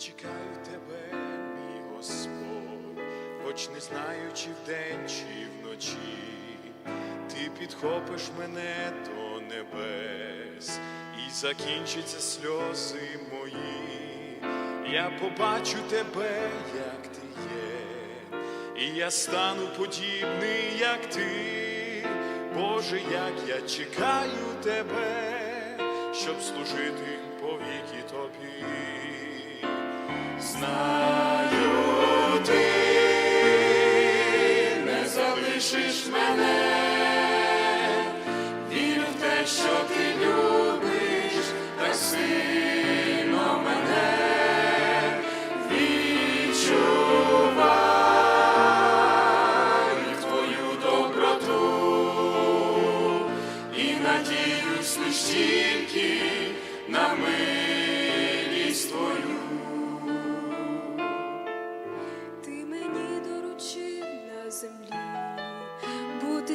чекаю тебе, мій Господь, хоч не знаю, чи вдень, чи вночі, ти підхопиш мене до небес, і закінчаться сльози мої. Я побачу тебе, як ти є, і я стану подібний, як ти, Боже, як я чекаю тебе, щоб служити повіки тобі. Знаю,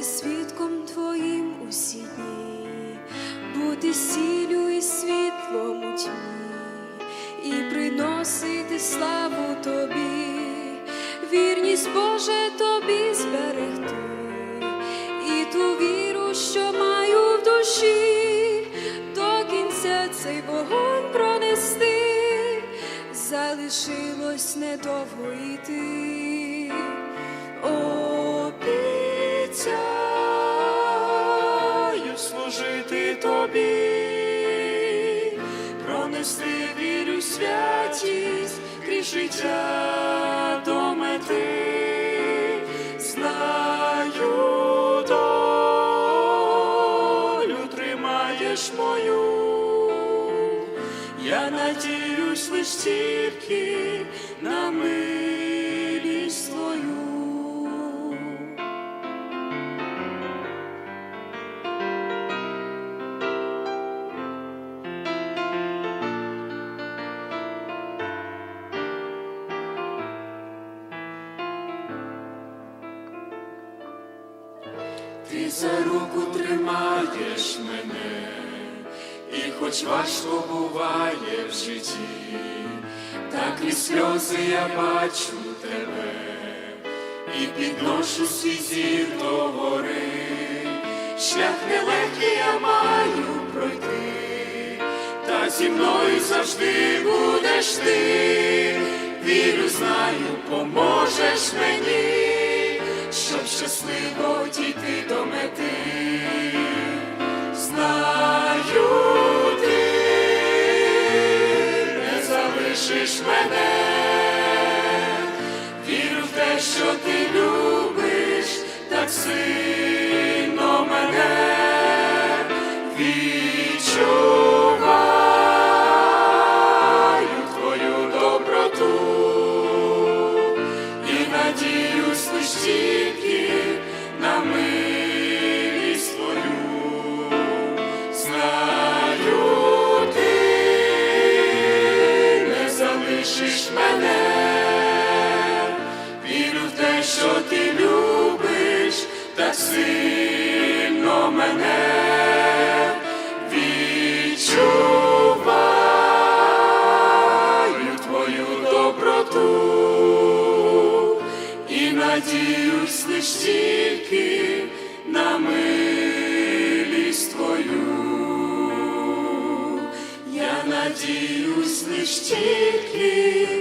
свідком твоїм усі дні, бути сіллю і світлом у тьмі, і приносити славу тобі, вірність Боже тобі зберегти, і ту віру, що маю в душі, до кінця цей вогонь пронести. Залишилось недовго йти. Обіцяю служити тобі, пронести вірю святість крізь життя до мети, знаю долю тримаєш мою, я надіюсь лиш тільки на милість твою. Ти за руку тримаєш мене, і хоч важко буває в житті, так і сльози я бачу тебе, і підношу свій зір до гори, шлях нелегкий я маю пройти, та зі мною завжди будеш ти, вірю, знаю, поможеш мені щасливо дійти до мети. Знаю, ти не залишиш мене, вірю в те, що ти любиш так сильно так сильно мене відчуваю твою доброту і надіюсь лиш тільки на милість твою. Я надіюсь лиш тільки